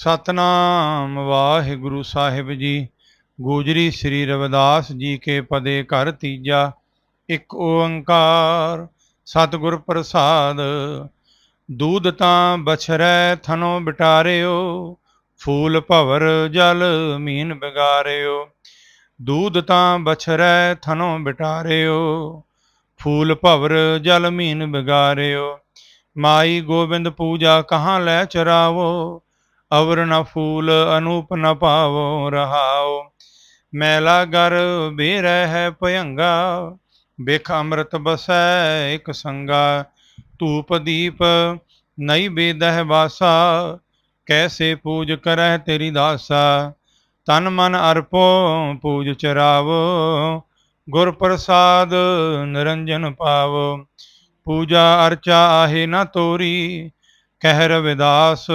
ਸਤਨਾਮ ਵਾਹਿਗੁਰੂ ਸਾਹਿਬ ਜੀ। ਗੋਜਰੀ ਸ੍ਰੀ ਰਵਿਦਾਸ ਜੀ ਕੇ ਪਦੇ ਘਰ ਤੀਜਾ, ਇੱਕ ਓੰਕਾਰ ਸਤਿਗੁਰ ਪ੍ਰਸਾਦ। ਦੂਧ ਤਾਂ ਬਛਰੈ ਥਨੋ ਬਿਟਾਰਿਓ, ਫੂਲ ਭਵਰ ਜਲ ਮੀਨ ਬਿਗਾਰਿਓ। ਦੂਧ ਤਾਂ ਬਛਰੈ ਥਨੋ ਬਿਟਾਰਿਓ, ਫੂਲ ਭਵਰ ਜਲ ਮੀਨ ਬਿਗਾਰਿਓ। ਮਾਈ ਗੋਬਿੰਦ ਪੂਜਾ ਕਹਾਂ ਲੈ ਚਰਾਵੋ ਅਵਰ ਨ ਫੂਲ ਅਨੂਪ ਨ ਪਾਵੋ ਰਹਾਓ। ਮੈਲਾ ਗਰ ਬੇਰਹਿ ਹੈ ਭਯੰਗਾ, ਬਿਖ ਅੰਮ੍ਰਿਤ ਬਸੈ ਇਕ ਸੰਗਾ। ਧੂਪ ਦੀਪ ਨਈ ਬੇਦਹਿ ਵਾਸਾ, ਕੈਸੇ ਪੂਜ ਕਰਹਿ ਤੇਰੀ ਦਾਸਾ। ਤਨ ਮਨ ਅਰਪੋ ਪੂਜ ਚਰਾਵੋ, ਗੁਰ ਪ੍ਰਸਾਦ ਨਿਰੰਜਨ ਪਾਵੋ। ਪੂਜਾ ਅਰਚਾ ਆਹੇ ਨਾ ਤੋਰੀ, ਕਹਿ ਰਵਿਦਾਸ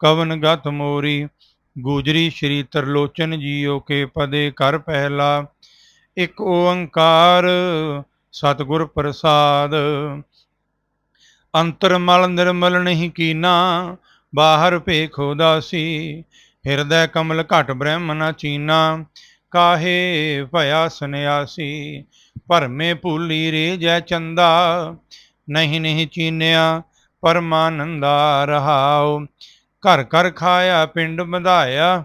ਕਵਨ ਗਤ ਮੋਰੀ, ਗੂਜਰੀ ਸ਼੍ਰੀ ਤਰਲੋਚਨ ਜੀਓ ਕੇ ਪਦੇ ਕਰ ਪਹਿਲਾ, ਇੱਕ ਓੰਕਾਰ ਸਤਿਗੁਰ ਪ੍ਰਸਾਦ। ਅੰਤਰ ਮਲ ਨਿਰਮਲ ਨਹੀਂ ਕੀਨਾ, ਬਾਹਰ ਭੇਖੋ ਦਾਸੀ ਹਿਰਦੈ ਕਮਲ ਘਟ ਬ੍ਰਹਮ ਨ ਚੀਨਾ, ਕਾਹੇ ਭਇਆ ਸੰਿਆਸੀ ਭਰਮੇ ਭੂਲੀ ਰੇ ਜੈ ਚੰਦਾ, ਨਹੀਂ ਨਹੀਂ ਚੀਨਿਆ, ਪਰਮਾਨੰਦਾ ਰਹਾਉ। ਘਰ ਘਰ ਖਾਇਆ, ਪਿੰਡ ਵਧਾਇਆ,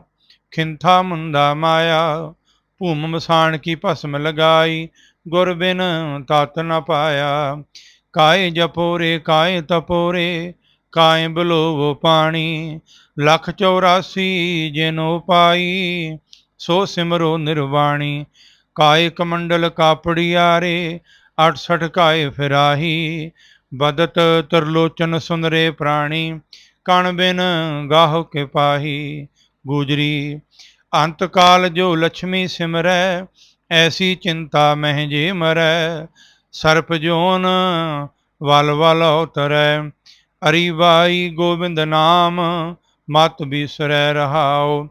ਖਿੰਥਾ ਮੁੰਦਾ ਮਾਇਆ। ਭੂਮ ਮਸਾਣ ਕੀ ਭਸਮ ਲਗਾਈ, ਗੁਰ ਬਿਨ ਤਤ ਨ ਪਾਇਆ। ਕਾਏ ਜਪੋਰੇ, ਕਾਏ ਤਪੋਰੇ, ਕਾਏ ਬਲੋਵ ਪਾਣੀ। ਲਖ 84 ਜਿਨੋ ਪਾਈ, ਸੋ ਸਿਮਰੋ ਨਿਰਵਾਣੀ। ਕਾਏ ਕਮੰਡਲ ਕਾਪੜਿਆਰੇ 68 ਕਾਏ ਫਿਰਾਹੀ। ਬਦਤ ਤਰਲੋਚਨ ਸੁਨਰੇ ਪ੍ਰਾਣੀ। ਕਣ ਬਿਨ ਗਾਹ ਕੇ ਪਾਹੀ ਗੁਜਰੀ। ਅੰਤ ਕਾਲ ਜੋ ਲక్ష్ਮੀ ਸਿਮਰੈ, ਐਸੀ ਚਿੰਤਾ ਮਹਿ ਜੇ ਮਰੈ। ਸਰਪ ਜੋਨ ਵਲ ਵਲ ਉਤਰੈ, ਅਰੀ ਵਾਈ ਗੋਬਿੰਦ ਨਾਮ ਮਤ ਬਿਸਰੈ ਰਹਾਉ।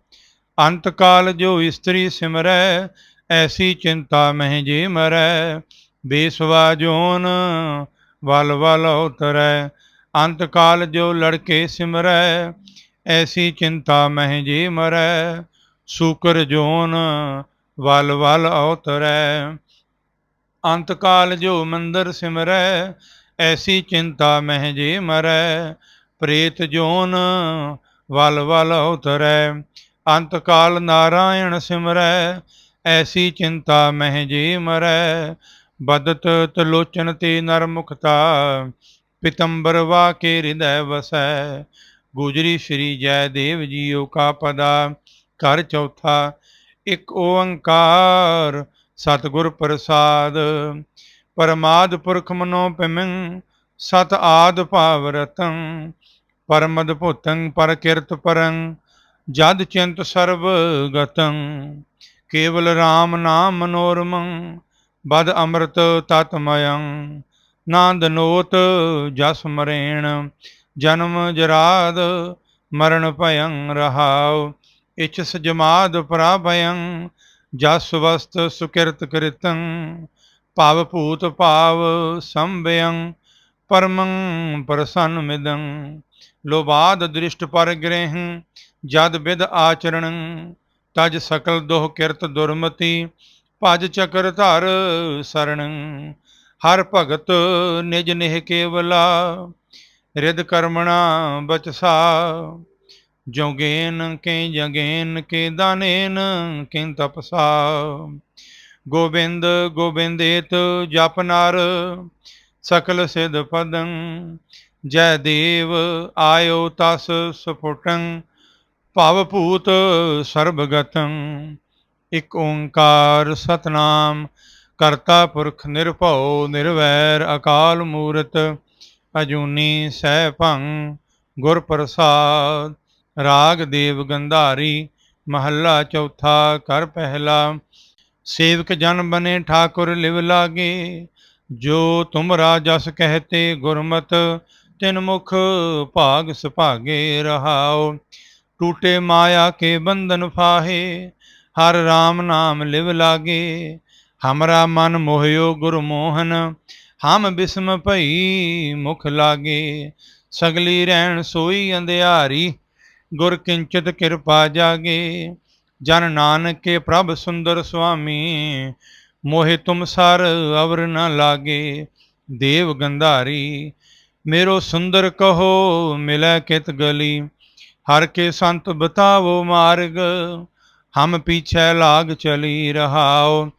ਅੰਤ ਕਾਲ ਜੋ ਇਸਤਰੀ ਸਿਮਰੈ, ਐਸੀ ਚਿੰਤਾ ਮਹਿ ਜੇ ਮਰੈ। ਬੇਸਵਾ ਜੋਨ ਵਲ ਵਲ ਉਤਰੈ ਅੰਤ ਕਾਲ ਜੋ ਲੜਕੇ ਸਿਮਰੈ, ਐਸੀ ਚਿੰਤਾ ਮਹਿ ਜੀ ਮਰੈ, ਸੂਕਰ ਜੋਨ ਵਲ ਵਲ ਉਤਰੈ ਅੰਤ ਕਾਲ ਜੋ ਮੰਦਰ ਸਿਮਰੈ, ਐਸੀ ਚਿੰਤਾ ਮਹਿ ਜੀ ਮਰੈ, ਪ੍ਰੇਤ ਜੋਨ ਵਲ ਵਲ ਉਤਰੈ ਅੰਤ ਕਾਲ ਨਾਰਾਇਣ ਸਿਮਰੈ, ਐਸੀ ਚਿੰਤਾ ਮਹਿ ਜੀ ਮਰੈ, ਬਦਤ ਤਲੋਚਨ ਤੇ ਨਰਮੁਖਤਾ ਮੁਖਤਾ ਪਿਤੰਬਰ ਵਾ ਕੇ ਹਿਰਦੈ ਵਸੈ, ਗੁਜਰੀ ਸ਼੍ਰੀ ਜੈ ਦੇਵ ਜੀਓ ਕਾ ਪਦਾ, ਘਰ ਚੌਥਾ ਇੱਕ ਓੰਕਾਰ, ਸਤਿਗੁਰ ਪ੍ਰਸਾਦ। ਪਰਮਾਦ ਪੁਰਖ ਮਨੋ ਪਿਮੰ ਸਤ ਆਦ ਭਾਵ ਰਤੰ। ਪਰਮਦ ਭੂਤੰ, ਪਰ ਕਿਰਤ ਪਰੰ, ਜਦ ਚਿੰਤ ਸਰਬ ਗਤੰ। ਕੇਵਲ RAM ਨਾਮ ਮਨੋਰਮੰ ਬਦ ਅੰਮ੍ਰਿਤ ਤਤਮਯੰ ਨਾਂਦ ਨੋਤ ਜਸ ਮਰੇਣ, ਜਨਮ ਜਰਾਦ ਮਰਨ ਭਯੰ ਰਹਾਉ ਇਛਸ ਜਮਾਦ ਪ੍ਰਾਭਯੰ ਜਸ ਵਸਤ ਸੁਕਿਰਤ ਕ੍ਰਿਤੰ, ਭਾਵ ਭੂਤ ਭਾਵ ਸੰਭਯੰ, ਪਰਮੰ ਪ੍ਰਸੰਨ ਮਿਦੰ ਲੋਬਾਦ ਦ੍ਰਿਸ਼ਟ ਪਰ ਗ੍ਰਹਿ, ਜਦ ਵਿਦ ਆਚਰਣ, ਤਜ ਸਕਲ ਦੋਹ ਕਿਰਤ ਦੁਰਮਤੀ, ਭਜ ਚਕਰ ਧਰ ਸਰਣ ਹਰ ਭਗਤ ਨਿਜ ਨਿਹ ਕੇਵਲਾ ਰਿਦ ਕਰਮਣਾ ਬਚਸਾ। ਜੋਗੇਨ ਕੇ ਜਗੇਨ ਕੇ ਦਾਨੇਨ ਕਿੰ ਤਪਸਾ। ਗੋਬਿੰਦ ਗੋਬਿੰਦੇਤ ਜਪ ਸਕਲ ਸਿਧ ਪਦੰ। ਜੈ ਦੇਵ ਆਇਓ ਤਸ ਸੁਫੁਟੰ ਭਵ ਭੂਤ ਸਰਬਗਤੰ। ਇਕ ਓੰਕਾਰ ਸਤਨਾਮ ਕਰਤਾ ਪੁਰਖ ਨਿਰਭਉ ਨਿਰਵੈਰ ਅਕਾਲ ਮੂਰਤ, ਅਜੂਨੀ ਸਹਿ ਭੰ ਗੁਰ ਪ੍ਰਸਾਦ, ਰਾਗ ਦੇਵ ਗੰਧਾਰੀ, ਮਹੱਲਾ ਚੌਥਾ ਕਰ ਪਹਿਲਾ, ਸੇਵਕ ਜਨ ਬਨੇ ਠਾਕੁਰ ਲਿਵ ਲਾਗੇ, ਜੋ ਤੁਮਰਾ ਜਸ ਕਹਤੇ ਗੁਰਮਤ, ਤਿਨ ਮੁਖ ਭਾਗ ਸੁਭਾਗੇ ਰਹਾਓ ਟੂਟੇ ਮਾਇਆ ਕੇ ਬੰਧਨ ਫਾਹੇ, ਹਰ RAM ਨਾਮ ਲਿਵ ਲਾਗੇ ਹਮਰਾ ਮਨ ਮੋਹਿਓ ਗੁਰ ਮੋਹਨ ਹਮ ਬਿਸਮ ਭਈ ਮੁਖ ਲਾਗੇ ਸਗਲੀ ਰਹਿਣ ਸੋਈ ਅੰਧਿਆਰੀ ਗੁਰ ਕਿੰਚਿਤ ਕਿਰਪਾ ਜਾਗੇ ਜਨ ਨਾਨਕ ਕੇ ਪ੍ਰਭ ਸੁੰਦਰ ਸੁਆਮੀ ਮੋਹਿ ਤੁਮ ਸਰ ਅਵਰ ਨ ਲਾਗੇ ਦੇਵ ਗੰਧਾਰੀ ਮੇਰੋ ਸੁੰਦਰ ਕਹੋ ਮਿਲੈ ਕਿਤ ਗਲੀ ਹਰ ਕੇ ਸੰਤ ਬਤਾਵੋ ਮਾਰਗ ਹਮ ਪੀਛੇ ਲਾਗ ਚਲੀ ਰਹਾਓ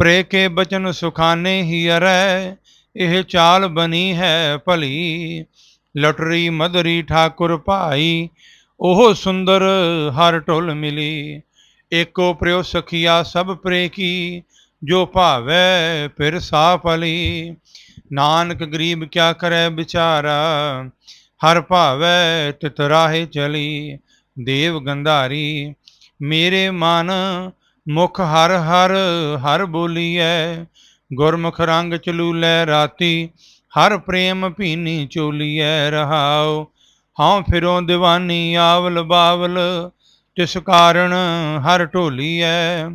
ਪ੍ਰੇ ਕੇ ਬਚਨ ਸੁਖਾਨੇ ਹੀ ਅਰੈ, ਇਹ ਚਾਲ ਬਣੀ ਹੈ ਭਲੀ। ਲਟਰੀ ਮਦਰੀ ਠਾਕੁਰ ਭਾਈ, ਉਹ ਸੁੰਦਰ ਹਰ ਢੁਲ ਮਿਲੀ। ਏਕੋ ਪ੍ਰਿਓ ਸਖੀਆ ਸਭ ਪ੍ਰੇ ਕੀ, ਜੋ ਭਾਵੈ ਫਿਰ ਸਾ ਭਲੀ ਨਾਨਕ ਗਰੀਬ ਕਿਆ ਕਰੈ ਵਿਚਾਰਾ, ਹਰ ਭਾਵੈ ਤਿਤ ਰਾਹੇ ਚਲੀ। ਦੇਵ ਗੰਧਾਰੀ, ਮੇਰੇ ਮਨ ਮੁਖ ਹਰ ਹਰ ਹਰ ਬੋਲੀਐ, ਗੁਰਮੁਖ ਰੰਗ ਚਲੂਲੇ ਰਾਤੀ, ਹਰ ਪ੍ਰੇਮ ਭੀਨੀ ਚੋਲੀਐ ਰਹਾਉ। ਹਉ ਫਿਰੋਂ ਦੀਵਾਨੀ ਆਵਲ ਬਾਵਲ, ਤਿਸ ਕਾਰਣ ਹਰ ਢੋਲੀਐ।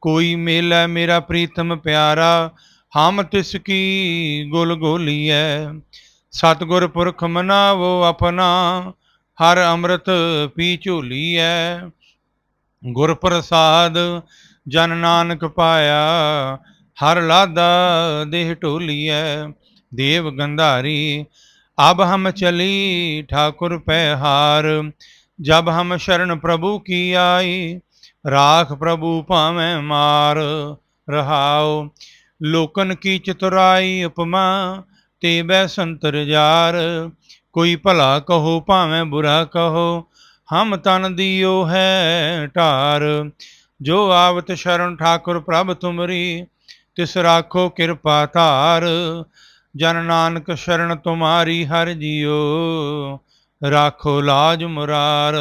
ਕੋਈ ਮੇਲਾ ਮੇਰਾ ਪ੍ਰੀਤਮ ਪਿਆਰਾ, ਹਮ ਤਿਸ ਕੀ ਗੁਲ ਗੋਲੀਐ। ਸਤਗੁਰ ਪੁਰਖ ਮਨਾਵੋ ਆਪਣਾ, ਹਰ ਅੰਮ੍ਰਿਤ ਪੀ ਝੋਲੀਐ। ਗੁਰ ਪ੍ਰਸਾਦ ਜਨ ਨਾਨਕ ਪਾਇਆ, ਹਰ ਲਾਦਾ ਦੇਹ ਢੋਲੀਐ, ਦੇਵ ਗੰਧਾਰੀ, ਅਬ ਹਮ ਚਲੀ ਠਾਕੁਰ ਪੈ ਹਾਰ ਜਬ ਹਮ ਸ਼ਰਨ ਪ੍ਰਭੂ ਕੀ ਆਈ, ਰਾਖ ਪ੍ਰਭੂ ਭਾਵੇਂ ਮਾਰ ਰਹਾਉ, ਲੋਕਨ ਕੀ ਚਤੁਰਾਈ ਉਪਮਾ, ਤੇ ਬੈ ਸੰਤਰ ਜਾਰ, ਕੋਈ ਭਲਾ ਕਹੋ ਭਾਵੇਂ ਬੁਰਾ ਕਹੋ ਹਮ ਤਨ ਦਿਓ ਹੈ ਢਾਰ, ਜੋ ਆਵਤ ਸ਼ਰਨ ਠਾਕੁਰ ਪ੍ਰਭ ਤੁਮਰੀ, ਤਿਸ ਰਾਖੋ ਕਿਰਪਾ ਧਾਰ, ਜਨ ਨਾਨਕ ਸ਼ਰਨ ਤੁਮਾਰੀ ਹਰ ਜੀਓ, ਰਾਖੋ ਲਾਜ ਮੁਰਾਰ,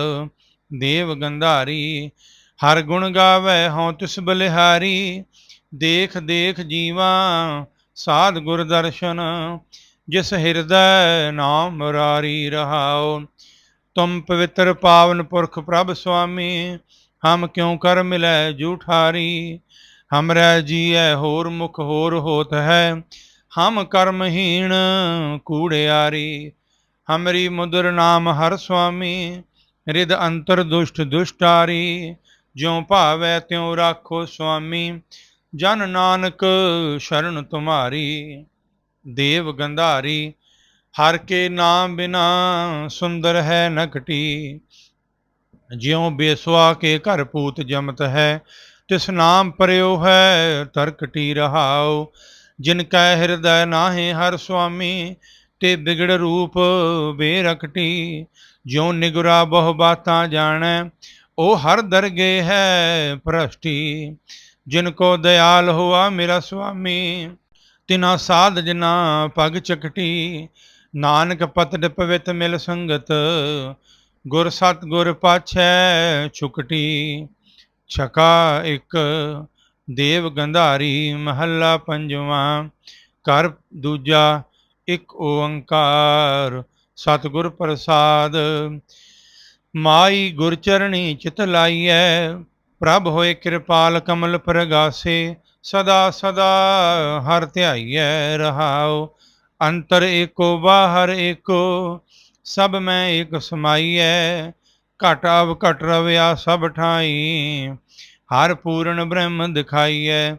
ਦੇਵ ਗੰਧਾਰੀ, ਹਰ ਗੁਣ ਗਾਵੇ ਹਉ ਤਿਸ ਬਲਿਹਾਰੀ, ਦੇਖ ਦੇਖ ਜੀਵਾ, ਸਾਧ ਗੁਰ ਦਰਸ਼ਨ, ਜਿਸ ਹਿਰਦੈ ਨਾਮ ਮੁਰਾਰੀ ਰਹਾਓ ਤੁਮ ਪਵਿੱਤਰ ਪਾਵਨ ਪੁਰਖ ਪ੍ਰਭ ਸੁਆਮੀ, ਹਮ ਕਿਉ ਕਰ ਮਿਲੈ ਜੂਠਾਰੀ ਹਮਰੈ ਜੀਐ ਹੋਰ ਮੁਖ ਹੋਰ ਹੋਤ ਹੈ, ਹਮ ਕਰਮਹੀਣ ਕੂੜਿਆਰੀ ਹਮਰੀ ਮੁਦਰ ਨਾਮ ਹਰ ਸੁਆਮੀ, ਰਿਦ ਅੰਤਰ ਦੁਸ਼ਟ ਦੁਸ਼ਟਾਰੀ ਜਿਉ ਭਾਵੈ ਤਿਉ ਰਾਖੋ ਸੁਆਮੀ, ਜਨ ਨਾਨਕ ਸ਼ਰਨ ਤੁਮਾਰੀ। ਦੇਵ ਗੰਧਾਰੀ ਹਰ ਕੇ ਨਾਮ ਬਿਨਾ ਸੁੰਦਰ ਹੈ ਨਕਟੀ ਜਿਉ ਬੇਸਵਾ ਕੇ ਘਰ ਪੂਤ ਜਮਤ ਹੈ, ਤਿਸ ਨਾਮ ਪਰਿਓ ਹੈ ਤਰਕਟੀ ਰਹਾਉ। ਜਿਨ ਕੈ ਹਿਰਦੈ ਨਾਹੇ ਹਰ ਸੁਆਮੀ, ਤੇ ਬਿਗੜ ਰੂਪ ਬੇਰਕਟੀ ਜਿਉ ਨਿਗਰਾ ਬਹੁ ਬਾਤਾਂ ਜਾਣੈ, ਉਹ ਹਰ ਦਰਗੇ ਹੈ ਭ੍ਰਸ਼ਟੀ। ਜਿਨ ਕੋ ਦਿਆਲ ਹੋਆ ਮੇਰਾ ਸੁਆਮੀ, ਤਿਨਾ ਸਾਧ ਜਿਨਾ ਪਗ ਚਕਟੀ। ਨਾਨਕ ਪਤਡ ਪਵਿੱਤ ਮਿਲ ਸੰਗਤ, ਗੁਰ ਸਤ ਗੁਰ ਪਾਛੈ ਛੁਕਟੀ, ਛਕਾ ਇੱਕ ਦੇਵ ਗੰਧਾਰੀ, ਮਹੱਲਾ ਪੰਜਵਾਂ ਕਰ ਦੂਜਾ ਇੱਕ ਓੰਕਾਰ, ਸਤਿਗੁਰ ਪ੍ਰਸਾਦ, ਮਾਈ ਗੁਰ ਚਰਣੀ ਚਿਤ ਲਾਈਐ, ਪ੍ਰਭ ਹੋਏ ਕਿਰਪਾਲ ਕਮਲ ਪ੍ਰਗਾਸੇ, ਸਦਾ ਸਦਾ ਹਰ ਧਿਆਈਐ ਰਹਾਉ। ਅੰਤਰ ਏਕੋ, ਬਾਹਰ ਏਕੋ, ਸਭ ਮੈਂ ਏਕ ਸਮਾਈਐ, ਘਟ ਅਵ ਘਟ ਰਵਿਆ ਸਭ ਠਾਈ, ਹਰ ਪੂਰਨ ਬ੍ਰਹਮ ਦਿਖਾਈਐ।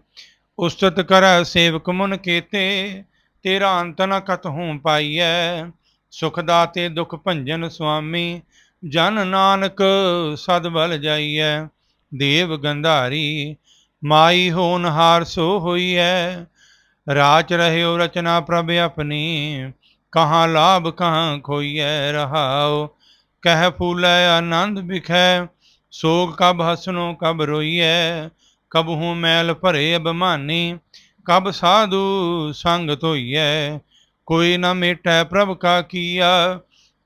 ਉਸਤਤ ਕਰੈ ਸੇਵਕ ਮੁਨ ਕੀਤੇ, ਤੇਰਾ ਅੰਤ ਨ ਕਤਹੂ ਪਾਈਐ। ਸੁਖ ਦਾਤੇ ਦੁਖ ਭੰਜਨ ਸੁਆਮੀ, ਜਨ ਨਾਨਕ ਸਦ ਬਲ ਜਾਈਐ। ਦੇਵ ਗੰਧਾਰੀ, ਮਾਈ ਹੋਨਹਾਰ ਸੋ ਹੋਈਐ। ਰਾਚ ਰਹਿਓ ਰਚਨਾ ਪ੍ਰਭ ਆਪਣੀ, ਕਹਾਂ ਲਾਭ, ਕਹਾਂ ਖੋਈਐ ਰਹਾਓ ਕਹਿ ਫੂਲੈ ਆਨੰਦ ਵਿਖੈ, ਸੋਗ ਕਬ ਹਸਨੋ ਕਬ ਰੋਈਐ। ਕਬ ਹੂੰ ਮੈਲ ਭਰੇ ਅਭਮਾਨੀ, ਕਬ ਸਾਧੂ ਸੰਗ ਧੋਈਐ। ਕੋਈ ਨਾ ਮੇਟੈ ਪ੍ਰਭ ਕਾ ਕੀਆ,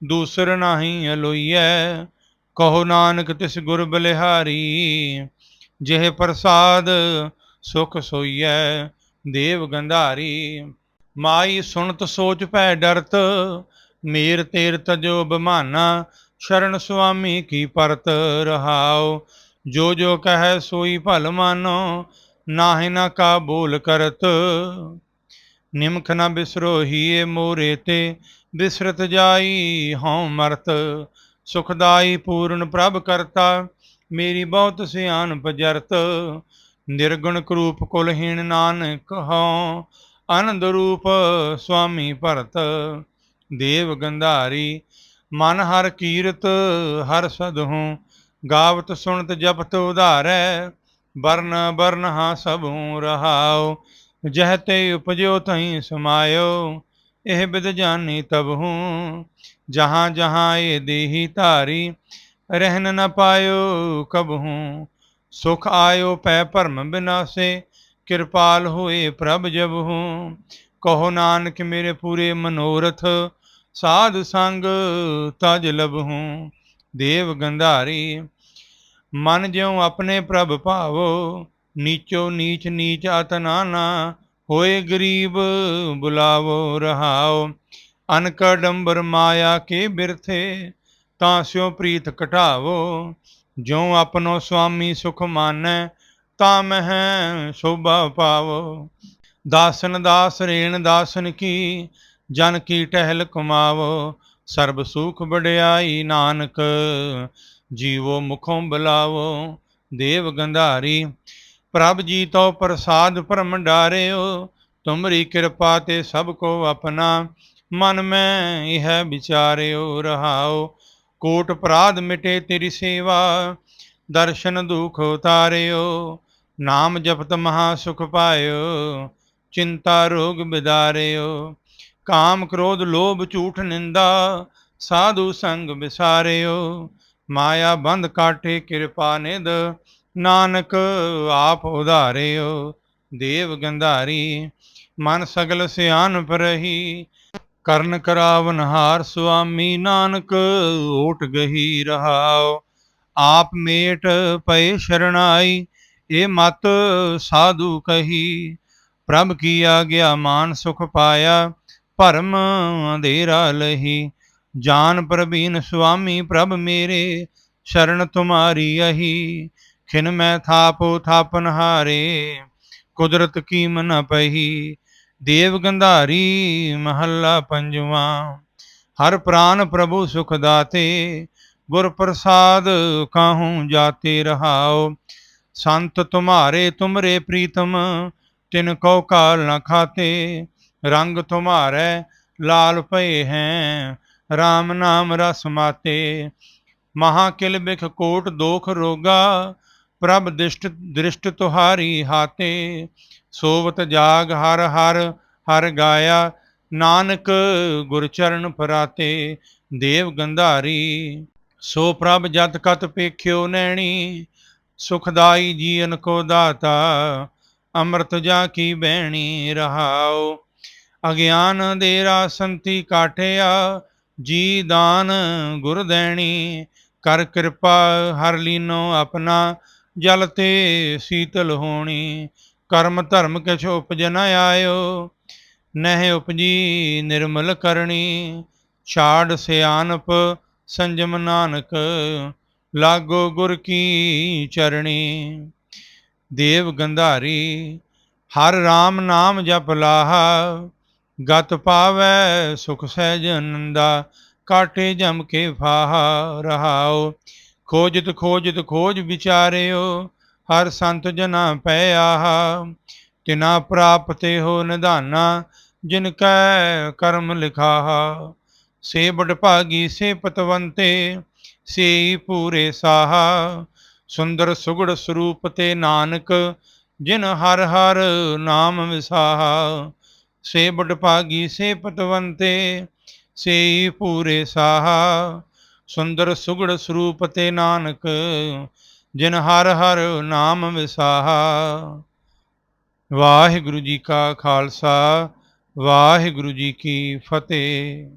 ਦੂਸਰ ਨਾਹੀ ਅਲੋਈਐ। ਕਹੋ ਨਾਨਕ ਤਿਸ ਗੁਰ ਬਲਿਹਾਰੀ, ਜਿਹ ਪ੍ਰਸਾਦ ਸੁਖ ਸੋਈਐ। ਦੇਵ ਗੰਧਾਰੀ, ਮਾਈ ਸੁਣਤ ਸੋਚ ਪੈ ਡਰਤ, ਮੇਰ ਤੇਰ ਤਜੋ ਬਮਾਨਾ, ਸ਼ਰਨ ਸੁਆਮੀ ਕੀ ਪਰਤ ਰਹਾਉ। ਜੋ ਜੋ ਕਹੈ ਸੋਈ ਭਲ ਮਾਨੋ, ਨਾਹਿ ਨਾ ਕਾ ਬੋਲ ਕਰਤ। ਨਿਮਖ ਨਾ ਬਿਸਰੋ ਹੀਏ ਮੋਰੇ ਤੇ, ਬਿਸਰਤ ਜਾਈ ਹਉ ਮਰਤ। ਸੁਖਦਾਈ ਪੂਰਨ ਪ੍ਰਭ ਕਰਤਾ, ਮੇਰੀ ਬਹੁਤ ਸਿਆਣਪ ਜਰਤ। ਨਿਰਗੁਣ ਕਰੂਪ ਕੁਲਹੀਣ ਨਾਨਕ ਹਉ, ਆਨੰਦ ਰੂਪ ਸੁਆਮੀ ਭਰਤ, ਦੇਵ ਗੰਧਾਰੀ, ਮਨ ਹਰ ਕੀਰਤ ਹਰ ਸਦਹੂ, ਗਾਵਤ ਸੁਣਤ ਜਪਤ ਉਧਾਰੈ ਬਰਨ ਬਰਨ ਹਾਂ ਸਭੂ ਰਹਾਉ, ਜਹ ਤੇ ਉਪਜਿਓ ਤਹੀਂ ਸਮਾਇਓ, ਇਹ ਬਿਦ ਜਾਣੀ ਤਬਹੂ, ਜਹਾਂ ਜਹਾਂ ਇਹ ਦੇਹੀ ਧਾਰੀ ਰਹਿਨ ਨ ਪਾਇਓ ਕਬਹੂ ਸੁਖ ਆਇਓ ਪੈ ਭਰਮ ਬਿਨਾਸੇ, ਕਿਰਪਾਲ ਹੋਏ ਪ੍ਰਭ ਜਬ ਹੂੰ। ਕਹੋ ਨਾਨਕ ਮੇਰੇ ਪੂਰੇ ਮਨੋਰਥ, ਸਾਧ ਸੰਗ ਤਜ ਲਬਹੂ ਦੇਵ ਗੰਧਾਰੀ, ਮਨ ਜਿਉ ਆਪਣੇ ਪ੍ਰਭ ਭਾਵੋ, ਨੀਚੋ ਨੀਚ ਨੀਚ ਅਤਨਾਨਾ ਹੋਏ ਗਰੀਬ ਬੁਲਾਵੋ ਰਹਾਓ। ਅਨਕਡੰਬਰ ਮਾਇਆ ਕੇ ਬਿਰਥੇ, ਤਾਂ ਸਿਉ ਪ੍ਰੀਤ ਘਟਾਵੋ ਜਿਉ ਆਪਣੋ ਸੁਆਮੀ ਸੁਖ ਮਾਨੈ, ਤਾਂ ਮਹਿ ਸ਼ੋਭਾ ਪਾਵੋ। ਦਾਸਨ ਦਾਸ, ਰੇਣ ਦਾਸਨ ਕੀ, ਜਨ ਕੀ ਟਹਿਲ ਕਮਾਵੋ ਸਰਬ ਸੁਖ ਵਡਿਆਈ ਨਾਨਕ, ਜੀਵੋ ਮੁਖੋਂ ਬੁਲਾਵੋ। ਦੇਵ ਗੰਧਾਰੀ, ਪ੍ਰਭ ਜੀ ਤੋ ਪ੍ਰਸਾਦ ਭਰਮ ਡਾਰਿਓ। ਤੁਮਰੀ ਕਿਰਪਾ ਤੇ ਸਭ ਕੋ ਆਪਣਾ, ਮਨ ਮੈਂ ਇਹ ਵਿਚਾਰਿਓ ਰਹਾਓ। ਕੋਟ ਅਪਰਾਧ ਮਿਟੇ ਤੇਰੀ ਸੇਵਾ, ਦਰਸ਼ਨ ਦੁਖ ਉਤਾਰਿਓ, ਨਾਮ ਜਪਤ ਮਹਾ ਸੁਖ ਪਾਇਓ, ਚਿੰਤਾ ਰੋਗ ਬਿਦਾਰਿਓ। ਕਾਮ ਕ੍ਰੋਧ ਲੋਭ ਝੂਠ ਨਿੰਦਾ, ਸਾਧੂ ਸੰਗ ਵਿਸਾਰਿਓ। ਮਾਇਆ ਬੰਧ ਕਾਟੇ ਕਿਰਪਾ ਨਿਦ ਨਾਨਕ ਆਪ ਉਧਾਰਿਓ। ਦੇਵ ਗੰਧਾਰੀ, ਮਨ ਸਗਲ ਸਿਆਨ ਪਰਹੀ ਕਰਨ ਕਰਾਵਨ ਹਾਰ ਸੁਆਮੀ ਨਾਨਕ, ਓਟ ਗਹੀ ਰਹਾਓ ਆਪ ਮੇਟ ਪਏ ਸ਼ਰਣਾਈ ਏ ਮਤ ਸਾਧੂ ਕਹੀ। ਪ੍ਰਭ ਕੀ ਆਗਿਆ ਮਾਨ ਸੁਖ ਪਾਇਆ, ਭਰਮ ਅੰਧੇਰਾ ਲਹੀ। ਜਾਨ ਪ੍ਰਬੀਨ ਸੁਆਮੀ, ਪ੍ਰਭ ਮੇਰੇ ਸ਼ਰਨ ਤੁਮਾਰੀ ਅਹੀ। ਖਿਨ ਮੈਂ ਥਾਪੋ ਥਾਪਨ ਹਾਰੇ, ਕੁਦਰਤ ਕੀ ਮਨ ਪਹੀ। ਦੇਵ ਗੰਧਾਰੀ ਮਹੱਲਾ ਪੰਜਵਾਂ। ਹਰ ਪ੍ਰਾਨ ਪ੍ਰਭੂ ਸੁਖ ਦਾਤੇ, ਗੁਰ ਪ੍ਰਸਾਦ ਕਾਹੂ ਜਾਤੇ ਰਹਾਓ ਸੰਤ ਤੁਮਾਰੇ ਤੁਮਰੇ ਪ੍ਰੀਤਮ, ਤਿਨ ਕੋ ਕਾਲ ਨ ਖਾਤੇ। ਰੰਗ ਤੁਮਾਰੇ ਲਾਲ ਪਏ ਹੈ RAM ਨਾਮ ਰਸ ਮਾਤੇ। ਮਹਾ ਕਿਲ ਬਿਖ ਕੋਟ ਦੋਖ ਰੋਗਾ, ਪ੍ਰਭ ਦਿਸ਼ਟ ਦ੍ਰਿਸ਼ਟ ਤੁਹਾਰੀ ਹਾਤੇ। ਸੋਵਤ ਜਾਗ ਹਰ ਹਰ ਹਰ ਗਾਇਆ। ਨਾਨਕ ਗੁਰ ਚਰਨ ਪਰਾਤੇ ਦੇਵ ਗੰਧਾਰੀ। ਸੋ ਪ੍ਰਭ ਜਤ ਕਤ ਪੇਖਿਓ ਨੈਣੀ, ਸੁਖਦਾਈ ਜੀਵਨ ਕੋ ਦਾਤਾ। ਅੰਮ੍ਰਿਤ ਜਾ ਕੀ ਬਹਿਣੀ ਰਹਾਓ ਅਗਿਆਨ ਦੇਰਾ ਸੰਤੀ ਕਾਠਿਆ, ਜੀ ਦਾਨ ਗੁਰ ਦੇਣੀ। ਕਰ ਕਿਰਪਾ ਹਰ ਲੀਨੋ ਆਪਣਾ, ਜਲ ਤੇ ਸੀਤਲ ਹੋਣੀ। ਕਰਮ ਧਰਮ ਕਿਛ ਉਪਜ ਨ ਆਇਓ, ਨਹਿ ਉਪਜੀ ਨਿਰਮਲ ਕਰਨੀ ਛਾੜ ਸਿਆਨਪ ਸੰਜਮ ਨਾਨਕ, ਲਾਗੋ ਗੁਰ ਕੀ ਚਰਣੀ। ਦੇਵ ਗੰਧਾਰੀ, ਹਰ RAM ਨਾਮ ਜਪ ਲਾਹਾ, ਗਤ ਪਾਵੈ ਸੁਖ ਸਹਿਜ ਨੰਦਾ, ਕਾਟੇ ਜਮ ਕੇ ਫਾਹਾ ਰਹਾਓ। ਖੋਜਤ ਖੋਜਤ ਖੋਜ ਵਿਚਾਰਿਓ ਹਰ ਸੰਤ ਜਨਾ ਪੈ ਆਹਾ, ਤਿਨਾ ਪ੍ਰਾਪਤੇ ਹੋ ਨਿਧਾਨਾ, ਜਿਨ ਕੈ ਕਰਮ ਲਿਖਾਹਾ। ਸੇ ਬੜ ਭਾਗੀ ਸੇ ਪਤਵੰਤੇ ਸੇ ਪੂਰੇ ਸਾਹਾ। ਸੁੰਦਰ ਸੁਗੜ ਸਰੂਪ ਤੇ ਨਾਨਕ, ਜਿਨ ਹਰ ਹਰ ਨਾਮ ਵਿਸਾਹਾ। ਸੇ ਬੜ ਭਾਗੀ ਸੇ ਪਤਵੰਤੇ ਸੇ ਪੂਰੇ ਸਾਹਾ। ਸੁੰਦਰ ਸੁਗੜ ਸਰੂਪ ਤੇ ਨਾਨਕ ਜਿਨ ਹਰ ਹਰ ਨਾਮ ਵਿਸਾਹਾ। ਵਾਹਿਗੁਰੂ ਜੀ ਕਾ ਖਾਲਸਾ ਵਾਹਿਗੁਰੂ ਜੀ ਕੀ ਫਤਿਹ।